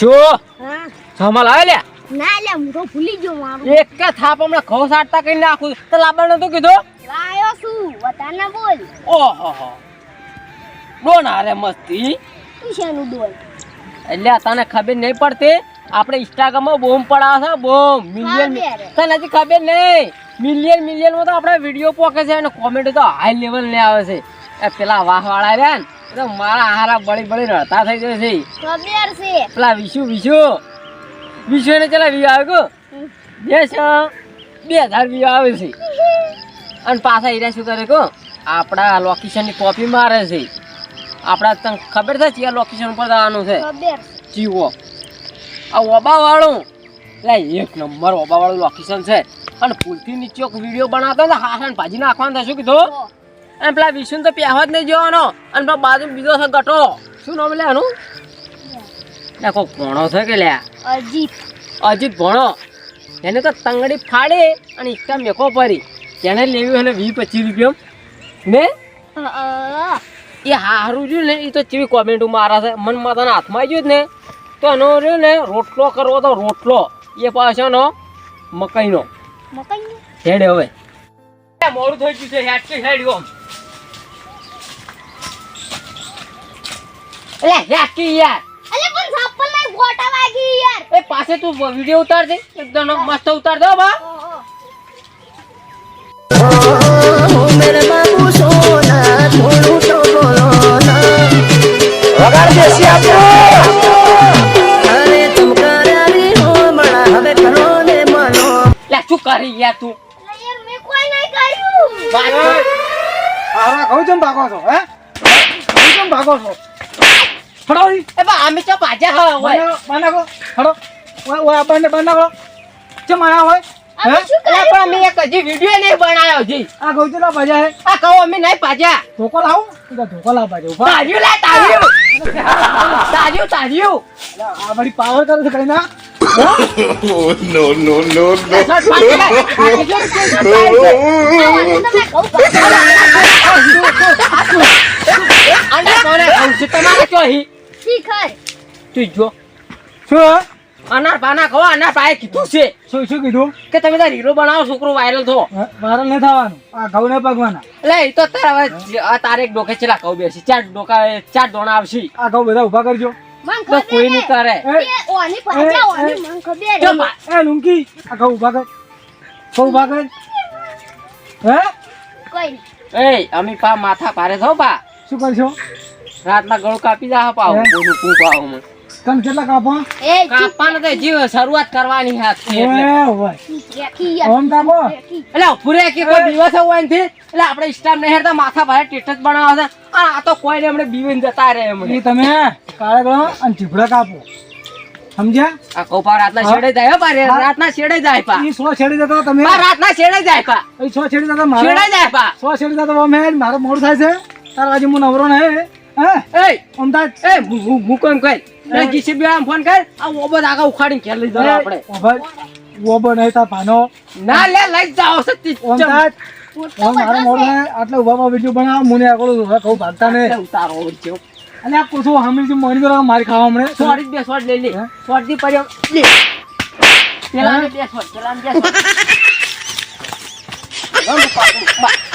હા. જમાલ આવે લે. ના લે હું તો ભૂલી ગયો મારું. એક કે થાપ હમણાં ખો સાટતા કરી નાખું તો લાબણ તો કીધું? આયો છું વતાના બોલ. ઓહો. હો ડોન હારે મસ્તી. તું શેનું એટલે તને ખબર નહીં પડતી આપણે ઇન્સ્ટાગ્રામમાં બોમ પડાવે છે બોમ મિલિયન તને હજી ખબર નહીં. મિલિયન મિલિયનમાં તો આપણે વીડિયો પોકે છે અને કોમેન્ટ તો હાઈ લેવલ ને આવે છે. પેલા વાહ વાળા રહ્યા ને તો મારા હારા બળી બળી રડતા થઈ જાય છે. ખબર છે. પેલા વિશુ વિશુ. વિશુ એને ચલા વ્યૂ આવે ગો બે છ બે હજાર વ્યૂ આવે છે. અને પાછા હીરા શું કરે કહો? આપણા લોકેશનની કોપી મારે છે. આપણા તને ખબર છે ચિયા લોકેશન ઉપર જવાનું છે? જીવો આ ઓબા વાળું એટલે એક નંબર ઓબા વાળું લોકેશન છે. અને પુલથી નીચે વીડિયો બનાવતો ને હા ભાજી નાખવાનું થશે કીધું? અને પેલા વિષ્ણુ તો પ્યાહો જ નહીં જવાનો. અને પેલા બાજુ બીજો છે ગટો. શું નામ લે આનું લે કોઈ ભણો છે કે લ્યા? અજીત. અજીત ભણો. એને તો તંગડી ફાડે અને ઇસ્ટા મેકો પરી તેને લેવી અને વીસ પચીસ રૂપિયા ને? એ હારું જોયું ને એ તો ચીવી કોમેન્ટો મારા છે. મન માતાના હાથમાં આવી ગયું જ ને. તો એનો રહ્યો ને રોટલો કરવો તો રોટલો. એ પાછળનો મકાઈનો. મકાઈ હેડે હવે. મોડું થઈ ગયું છે હેડ કે હેડ અલે રાખી યાર. અલે પણ ચપ્પલમાં ગોટા વાગી યાર. એ પાસે તું વિડિયો ઉતાર દે. એકદમ મસ્ત ઉતાર દો બા. ઓ મેરે બાબુ સોના થોડું તો બોલો અરે તું ને મનો લે શું કરી યાર તું? અલે કહું છું ભાગો છો હે? કહું છું ભાગો છો? હડો. એ બા અમે તો પાછા હા હોય બાના- બાનાકો હડો ઓય ઓય આ બાને બાનાકો ચમ હોય પણ અમે એક હજી વીડિયો નહીં બનાવ્યો જી આ ઘઉં ચલા ભાજા હે આ કહો અમે નહીં પાછા ધોકો લાવું ધોકો લાવ ઊભા તાર્યું લે તાર્યું તાર્યું તાર્યું આ બધી પાવર કરે છે કઈ ના Oh, no, no, no, no. Shirt ફાડી લે. આ બીજો કોઈ શર્ટ ફાડી છે. તું જો. શું અનાર પાના અનાર પાએ કીધું છે. શું શું કીધું? કે તમે તાર હીરો બનાવો છોકરો વાયરલ થો? વાયરલ નહીં થવાનું. આ ઘઉં ને પગવાના એટલે એ તો તારે હવે આ તારે એક ડોકે બેસી. ચાર ડોકા ચાર ડોણા આવશે. આ ઘઉં બધા ઊભા કરજો. મન તો કોઈ નહીં કરે ઓની પાછા ઓની મન ખબર એ લુંકી આ ઘઉં ઊભા કર. ઘઉં ઊભા કર. હે? કોઈ એ અમી પા માથા પારે થો પા શું કરશો? રાતના ગળું કાપી જા પાવ? કોનું કું પાવ મને. તમે કેટલા કાપો? એ કાપાને તો જીવ શરૂઆત કરવાની હાથ છે એટલે. ઓમ કાપો. એટલે ઉભું કે કોઈ દિવસ હોય નથી એટલે આપણે સ્ટાફ નહીં હેરતા માથા ભારે ટેટ જ બનાવો છે. આ તો કોઈ ને હમણે બીવીને જતા રહે હમણે ઈ તમે કાળા ગળો અને ચીભડા કાપો. સમજ્યા? આ કોપા રાતના છેડે જાય પા રાતના છેડે જાય પા ઈ સો છેડી જતો તમે. પા રાતના છેડે જાય પા ઈ સો છેડી જતો મારે. છેડે જાય પા સો છેડી જતો અમે મારો મોડ થાય છે. તાર મુ હું નવરો ને એ અમદાવાદ એ મુ- મુ- મુકોન કોઈ? એ. જીસીબી વાળાને ફોન કર. આ ઓબો આગા ઉખાડીને ઘેર લઈ જાવ આપણે. તા પાનો ના લે લઈ જાવ સતી. અમદાવાદ મારો મોડ. થાય ઉભામાં વીડિયો બનાવો મને આગળ કહું ભાગતા ને ઉતારો વચ્ચે અને આ પૂછું હમીરથી મોની કરો મારી ખાવા હમણે સોરી બે શોટ લઈ લે. સોટથી પડ્યો. લે. પેલા બે શોટ પેલા બે શોટ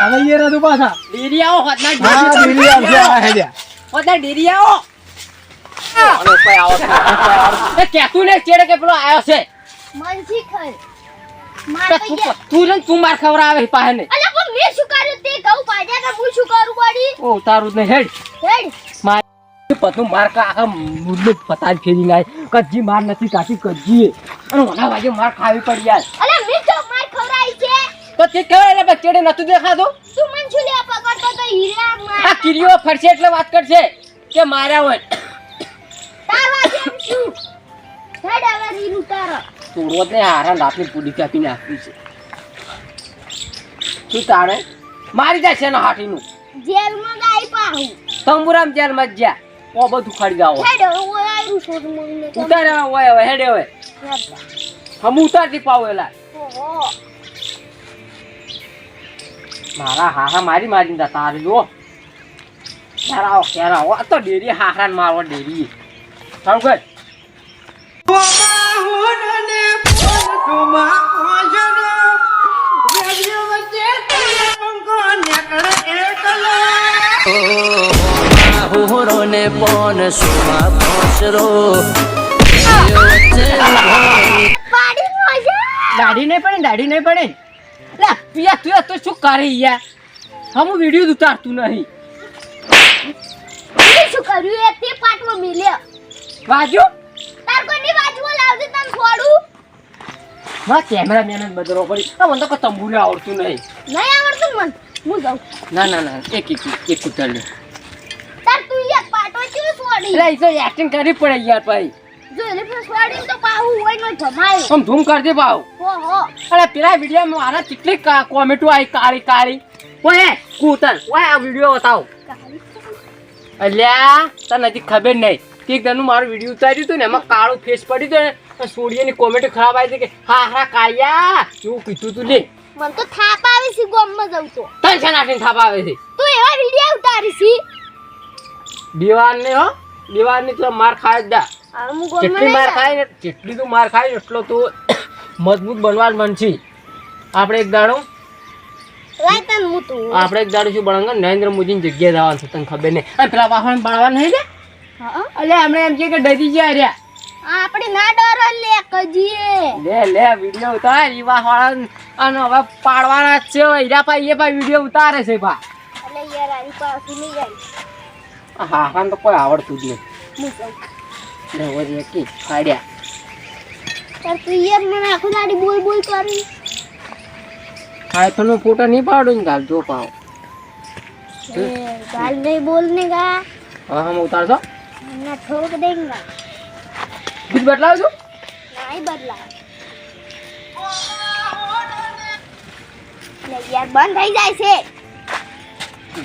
હવે એ રાધુ પાછા. ડેરી આવો હોતના ડેરી આવશે હોતના ડેરી આવો. અને કોઈ આવો. એ કહેતું ને ચેડે કે પેલો આયો છે. મન શીખર માર તો તો તું માર ખવડાવે પાસે ને અલા પણ મેં શું કર્યું તે કહું? પાછા કે હું શું કરું પડી ઓ તારું જ હેડ. હેડ. માર પતું માર કા આખા પતાજ ફેરી નાય કજી માર નથી કાઢી કજી અને ઓના વાગે માર ખાવી પડી યાર. અલા મેં તો તો તે કહેવાય એટલે બચેડે નતું દેખાતું? સુમન લેવા પકડતો તો હીરા માર. આ કિરીઓ ફરશે એટલે વાત કરશે કે માર્યા હોય. તારવા જેમ શું હેડ હવે રીલ ઉતારો. તોડવો નહીં હારા લાપની પૂડી કાપી છે. શું તારે મારી જાય છે ને હાટીનું? જેલમાં ગાઈ પાહું તંબુરામ જેલમાં જ્યાં. ઓ બધું ખડી જાવ હેડ હવે ઓયારું છોડ મને. ઉતારે હવે હોય હવે હેડે હોય હમ ઉતારતી પાવ એલા. ઓહો. મારા હાહા મારી મારી દા તારે જો ખેરાવો ખેરાવો આ તો ડેરી હાહરાન મારો ડેરી. હુરો ને પોન સુમા પોસરો. દાઢી નહીં પડે ને દાઢી નહીં પડે. ને. લે પિયા તું તો શું કરે યાર? હમ વીડિયો ઉતારતું નહીં. શું કર્યું? એ તે પાટમાં મિલ્યો. વાજો તાર કોની બાજુમાં લાવજે તન છોડું માં કેમેરામેન જ બદરો પડી. આ મને તો કોઈ આવડતું નહીં. નહીં આવડતું મને? હું જાઉં. ના ના ના એક એક એક ઉતાર તાર તું એક પાટો છે છોડી તો એક્ટિંગ કરી પડે યાર ભાઈ. જો એટલે પછી છોડીને તો પાહુ હોય ને જમાયો. આમ ધૂમ કરજે ભાવ હો હો અરે પેલા વિડીયોમાં મારા કેટલી કોમેટો કોમેન્ટો આવી કાળી કાળી. ઓય કૂતર. ઓય આ વીડિયો બતાવો. અલ્યા તને હજી ખબર નહીં. કે એક દાડનું મારું વીડિયો ઉતાર્યું હતું ને એમાં કાળું ફેસ પડ્યું હતું ને તો સૂર્યની કોમેન્ટ ખરાબ આવી હતી કે હા હા કાળિયા એવું કીધું તું લે. મને તો થાપ આવે છે ગોમમાં જઉં તો. તને છે નાખીને થાપ આવે છે? તું એવા વિડિયો ઉતારી છી? દીવાર ને હો. દીવારની તો માર ખાય જ જેટલી માર ખાય ને જેટલી તું માર ખાય એટલો તું મજબૂત બનવા મન છે આપણે એક દાડો હું આપણે એક દાડો શું બનંગા નરેન્દ્ર મોદીની જગ્યાએ જવાનું છે તને ખબર નહીં. અને પેલા વાહન બાળવા નહીં ને અલે હમણાં એમ કે કે ડરી ગયા રહ્યા. આપણે ના ડરો લે કજીએ. લે લે વિડિયો ઉતાર ઈ વાળા અને હવે પાડવાના છે હીરા ભાઈ એ ભાઈ વીડિયો ઉતારે છે ભા. અલે યાર આની પાસે નહીં જાય. હા હા તો કોઈ આવડતું જ નહીં. હું કી કાઢ્યા તાર તું યાર મને આખું દાડી બોલ બોલ કરી. હા તો ફોટો નહીં પાડો ને ગાલ જો પાવ ગાલ નહીં બોલને ગા. હા હમ ઉતારશો? ના ઠોક દેંગા બીજ બદલાવજો. નહીં બદલાવ લે યાર બંધ થઈ જાય છે.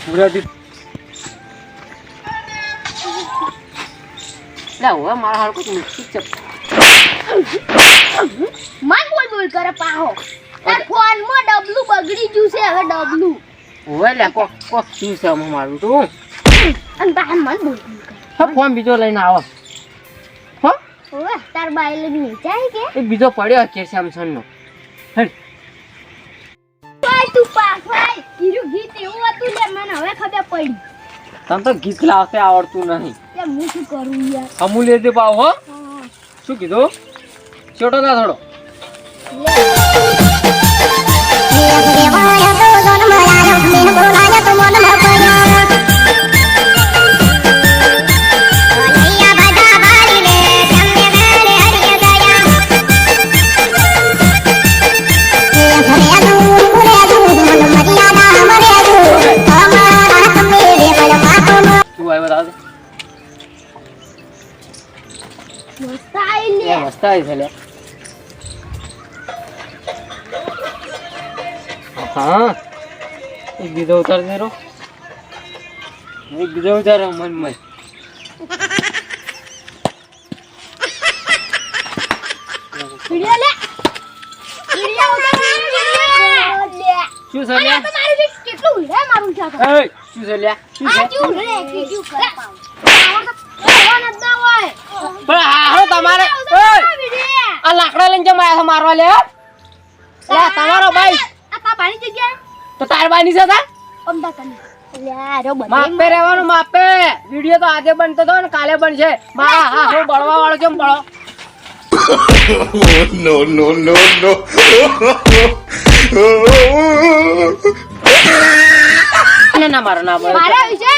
પૂરા લે હવે મારા હાલ કોઈ મિક્સી છે. મન બોલ બોલ કરે પાહો. તાર ફોનમાં ડબલું બગડી ગયું છે હવે ડબલું. ઓય લે કોક કોક શું છે મારું તું. અને પાહા મન બોલ બોલ હા ફોન બીજો લઈને આવો. હો? ઓય તાર બાઈ લઈને નીચાય કે? એ બીજો પડ્યો છે સેમસંગ નો હેડ તું તું ભાઈ. હીરું ગીત એવું હતું લે મને હવે ખબર પડી. તને તો ગીત લાવતે આવડતું નહીં. કે હું શું કરું યાર? અમૂલ દે પાવ હો? શું કીધું? છોટો ના થોડો શું મસ્ત આવી છે લે. હા. એક બીજો ઉતાર દે રો એક બીજો ઉતાર મન મન વિડિયો લે. વિડિયો ઉતાર લે શું છે લે? આ તો મારું જે કેટલું હિરે મારું છે એ શું છે લે? શું આ છે રે બીજું કરે? પાઉં. આવો તો રહેવા નથી ના હોય. પણ આ તમારે. આ લાકડા લઈને જમ આયા મારવા લે લે તમારો ભાઈ. આ પાપાની જગ્યા તો તાર બાની છે તા આ રો માપે રહેવાનું માપે. વીડિયો તો આજે બનતો તો ને કાલે બનશે. બા હા હું બળવા વાળો કેમ બળો? નો નો નો no. ના ના મારો ના મારા વિશે?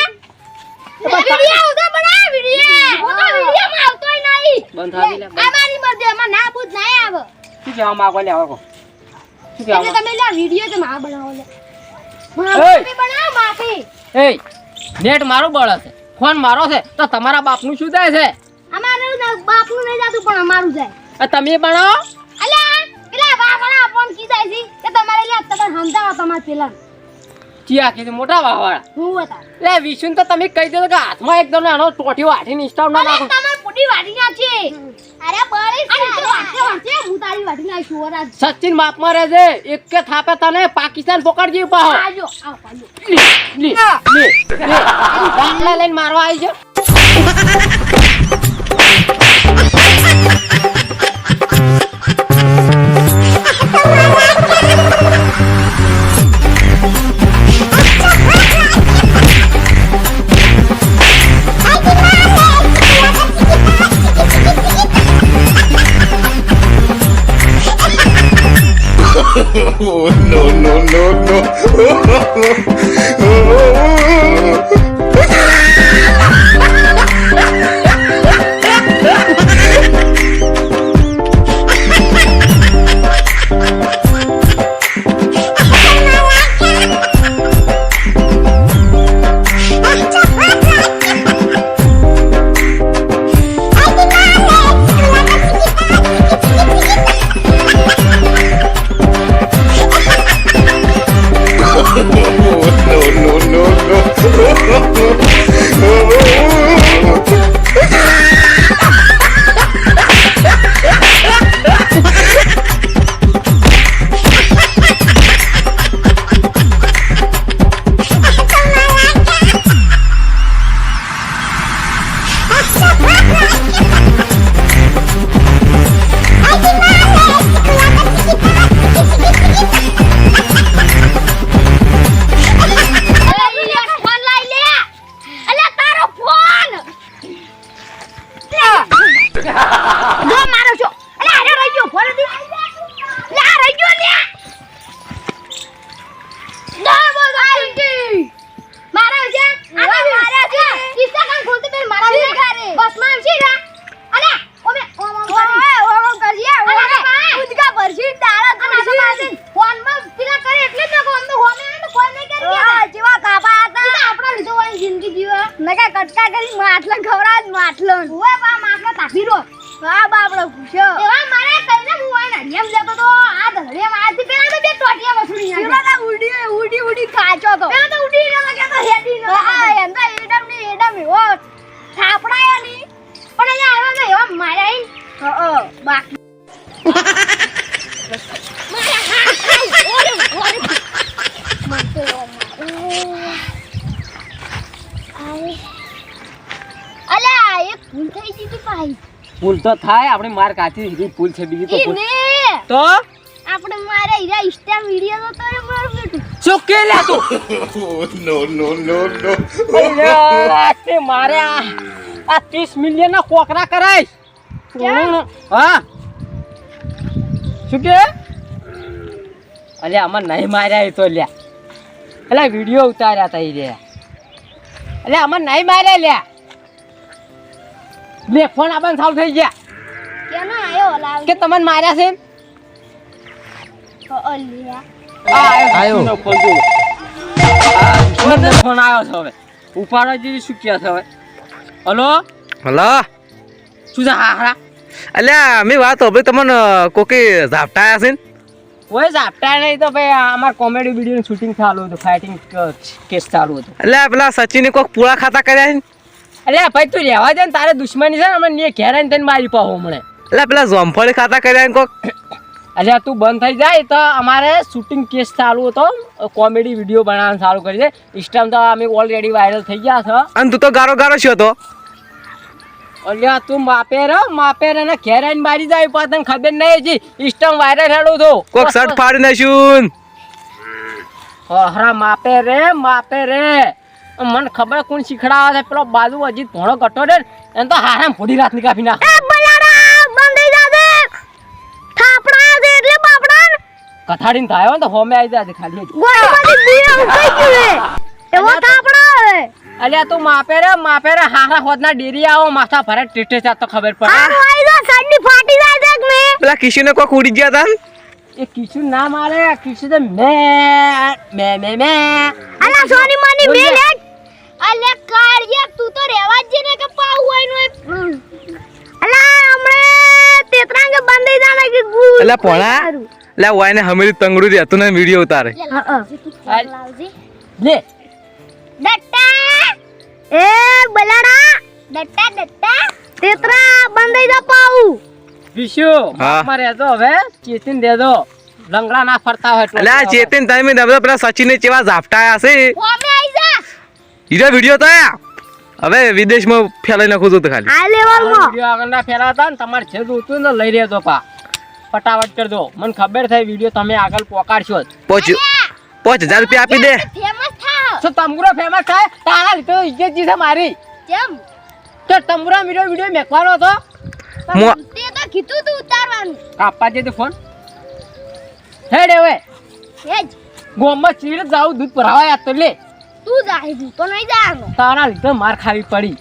વિડિયો ઉધર બના વિડિયો. હું તો વિડિયોમાં આવતોય નહીં બંધ થાવી લે આ મરજી એમાં ના બુજ ના આવે. શું કહેવા માંગો લે આવો શું એટલે તમે લે વિડિયો તો માં બનાવો લે માફી બનાવો માફી. એ નેટ મારો બળ છે ફોન મારો છે તો તમારા બાપનું શું થાય છે? અમારું બાપનું નહીં જાતું પણ અમારું જાય. તમે બનાવો અલ્યા પેલા વાસણા ફોન કીધા છે કે તમારે લે તમે સમજાવો તમારે પેલા. ચિયા કીધું મોટા વાવાળા. હું બતા લે વિશુન તો તમે કહી દીધું કે હાથમાં એકદમ આનો ટોટીઓ હાથીને નિષ્ઠા ના નાખો. અરે બળી અરે તો વાંચે વાંચે. હું તારી વાડી ના છું વરાજ. સચિન માપમાં રહેજે. એક કે થાપે તને પાકિસ્તાન પકડજી પાહો આજો આવ પાજો લી લી છે લે, બાટલા લઈને મારવા આવી છે. Oh, Oh, no, no, no, no. Oh, oh, હતી ભાઈ પુલ તો થાય, આપણે માર કાચી દીધી ભૂલ છે બીજી તો તો આપણે મારે હીરા ઇન્સ્ટા વિડિયો તો? તારે માર બેટું શું કે લે તું? નો નો નો નો મારે આ આ 30 મિલિયન ના કોકરા કરાય. હા? શું કે? અલ્યા આમાં નહીં માર્યા તો લ્યા. અલ્યા વીડિયો ઉતાર્યા તા ઈ રે. અલ્યા આમાં નહીં માર્યા લ્યા. લે ફોન આપણ સાવ થઈ ગયા. કેનો આયો ઓલા કે તમને માર્યા છે? આયો. ફોન આવ્યો છે હવે. ઉપાડવા જેવી શું કહે છે હવે? હલો? હલો? શું છે? હા હા. અલ્યા મેં વાત હવે તમને કોકી ઝાપટાયા છે ને? કોઈ ઝાપટા નહીં તો ભાઈ અમાર કોમેડી વીડિયો શૂટિંગ ચાલુ હતું ફાઇટિંગ કેસ ચાલુ હતું. અલ્યા પેલા સચિને કોક પૂળા ખાતા કર્યા છે ને? અરે ભાઈ તું રહેવા દે ને તારે દુશ્મની છે ને અમે ને ઘેર આવીને તને મારી પાહો હમણે. અલ્યા પેલા જોમફળી ખાતા કર્યા ને કોક? અલ્યા તું બંધ થઈ જાય તો અમારે શૂટિંગ કેસ ચાલુ હતો કોમેડી વીડિયો બનાવવાનું ચાલુ કરી દે. ઇન્સ્ટામાં તો અમે ઓલરેડી વાયરલ થઈ ગયા છો. અને તું તો ગારો ગારો છો તો? અલ્યા તું માપે રે માપે રે ને ઘેર આવીને મારી જાય પણ તને ખબર નહીં હજી. ઇસ્ટમ વાયરલ હેડું તો કોક શર્ટ ફાડી નાખ્યું. હરા માપે રે માપે રે. મને ખબર કોણ શીખડાવે છે. પેલો બાજુ અજીત ભણો કટો રે એને તો હારામ ફોડી રાતની કાપી ના એ બલાડા બંધ જાજે. થાપડા છે એટલે બાપડા. કથાડીને થાય હોય તો હોમે આવી જાય ખાલી. ઉકાઈ ગયું એવો થાપડા હે અલ્યા તું માપે રે માપે રે. હારા હોદના ડેરી આવો માથા ભરે ટેટે ચાત તો ખબર પડે. આ ભાઈ તો સડ્ડી ફાટી જાય દેખ ને પેલા કિશુને કોક ઉડી ગયા તા એ કિશુ ના મારે કિશુ તો મે મે મે મે. અલા સોની માની મે લે. લે કાર કાળિયા તું તો રેવા જ ને કે પાઉ હોય નો અલા હમણે તેતરાંગે બંધ જાના કે ગુ અલ્યા પોણા અલ્યા વાયને હમેરી તંગડું રહેતું ને વિડિયો ઉતારે. લે. ડટ્ટા. એ બલાડા ડટ્ટા ડટ્ટા. તેતરા બંધ થઈ જા પાઉ. હા. મારે તો હવે ચેતીને દે દો લંગડા ના ફરતા હોય એટલે. ચેતન તમે બધા પેલા સચિને ચેવા ઝાપટાયા છે? હોમે આઈ જા. હીરા વીડિયો તો આયા. હવે વિદેશમાં ફેલાઈ નાખું છું તો ખાલી. આ લેવલમાં. વીડિયો આગળ ના ફેરાતા ને તમારે જે જોતું ને લઈ રહ્યો તો પા. ફટાફટ કરજો. મને ખબર થઈ વીડિયો તમે આગળ પોકાડશો જ. પાંચ પાંચ હજાર રૂપિયા આપી દે. ફેમસ તમુરો ફેમસ થાય? તારા લીધે ઇજ્જત જી છે મારી. કેમ? તો તમુરા વીડિયો વીડિયો મેકવાનો હતો. તે તો કીધું તું ઉતારવાનું. કાપા દે તો ફોન. હેડ હવે. એ જ ગોમમાં ચીર જાવ દૂધ ભરાવા યાદ તો લે. તું જાય હું તો નહીં જવાનું. તારા લીધે માર ખાવી પડી.